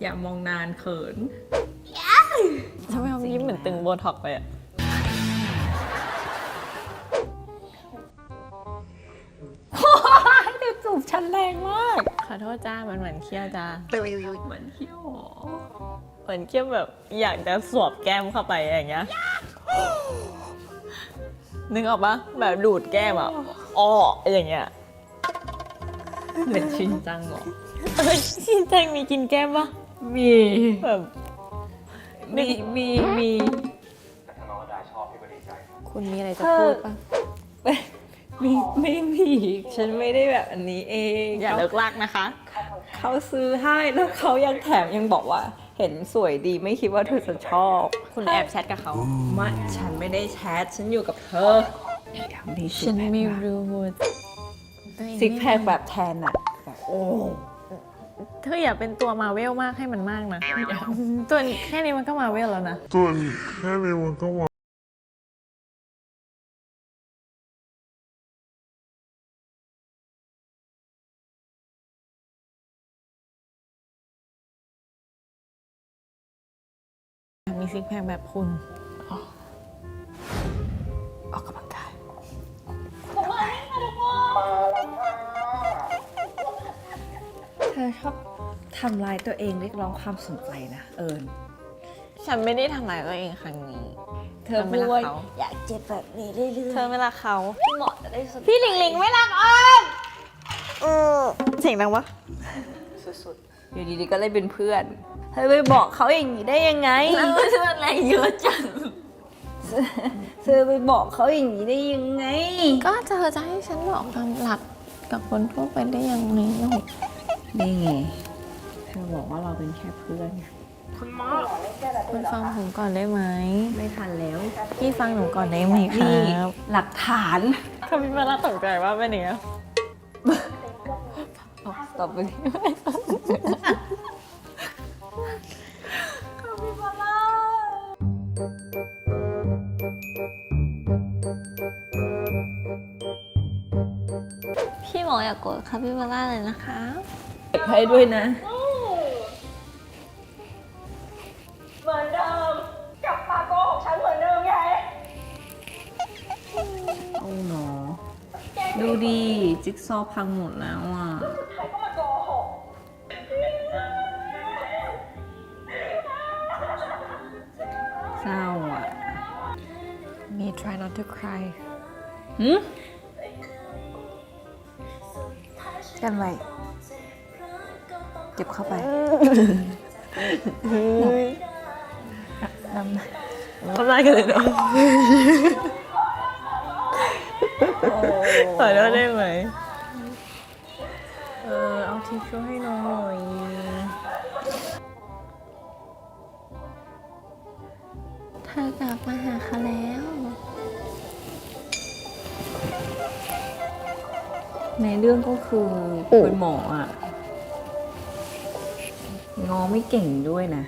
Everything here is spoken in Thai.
อย่ามองนานเขินทำไมเขายิ้มเหมือนตึงโบท็อกไปอะเดี๋ยวจูบฉันแรงมาก ขอโทษจ้า มันเหมือนเคี้ยวจ้า เหมือนเที่ยวหรอเหมือนเคี้ยวแบบอยากจะสวบแก้มเข้าไปอย่างเงี้ย นึกออกปะแบบดูดแก้มอะอ้ออย่างเงี้ย เหมือนชินจังเหรอเออชินจังมีกินแก้มปะ มีแบบมีมีมีแต่ถ้าน้องระดาชอบพี่ก็ดีใจครับคุณมีอะไรจะพูดปะมีไม่มีฉันไม่ได้แบบอันนี้เองอย่าเลิกลากนะคะ เขาซื้อให้แล้วเขายังแถมยังบอกว่า เห็นสวยดีไม่คิดว่าเธอจะชอบ คุณแอบแชทกับเขาไม่ฉันไม่ได้แชทฉันอยู่กับเธอทำดีฉันไม่รู้ตัวเองซิกแพคแบบแทนอะแบบโอ้ เธออย่าเป็นตัวมาเวลมากให้มันมากนะตัวแค่นี้มันก็มาเวลแล้วนะส่วแค่นี้มันก็ว่ามีซิกแพคแบบคุณ ธอชอบทำลายตัวเองเรียกร้องความสนใจนะเอิญฉันไม่ได้ทำร้ายตัวเองครั้งนี้ เธอไม่พูรัดกเขาอยากเจ็บแบบนี้เรื่อยเธอไม่รักเขาๆพี่หมอจะได้สนพี่หลิงหลิงไม่รักออมเออเสียงดังวะสุดๆอยู่ดีๆก็เลยเป็นเพื่อนเธอไปบอกเขาอย่างนี้ได้ยังไงแล้วเพื่อนแรงเยอะจังเธอไปบอกเขาอย่างนี้ได้ยังไง ก็เธอจะให้ฉันบอกความลับกับคนทั่วไปได้ยังไงเนาะนี่ไงเธอบอกว่าเราเป็นแค่เพื่อนไงคุณฟังผมก่อนได้ไหม ไม่ทันแล้ว พี่ฟังหนูก่อนได้ไหมครันี่บหลักฐานคามิมาร่าตกใจว่าเป็นอย่างนี้ยต่อไปนี้พี่หมออย่ากโกรธคาปิบาร่าเลยนะคะ เก็บให้ด้วยนะ เหมือนเดิมกลับมาโกหกฉันเหมือนเดิมไงโอ้หนอดูดีจิ๊กซอว์พังหมดแล้วอะใครก็มาโกหกเศร้าอะ มี try not to cry หืม กันไว้ เก็บเข้าไปทำได้กันเลยเนาะขอโทษได้ไหม เออ เอาทิชชู่ให้น้องหน่อยเธอกลับมาหาเขาแล้วในเรื่องก็คือคุณหมออะ งอไม่เก่งด้วยนะ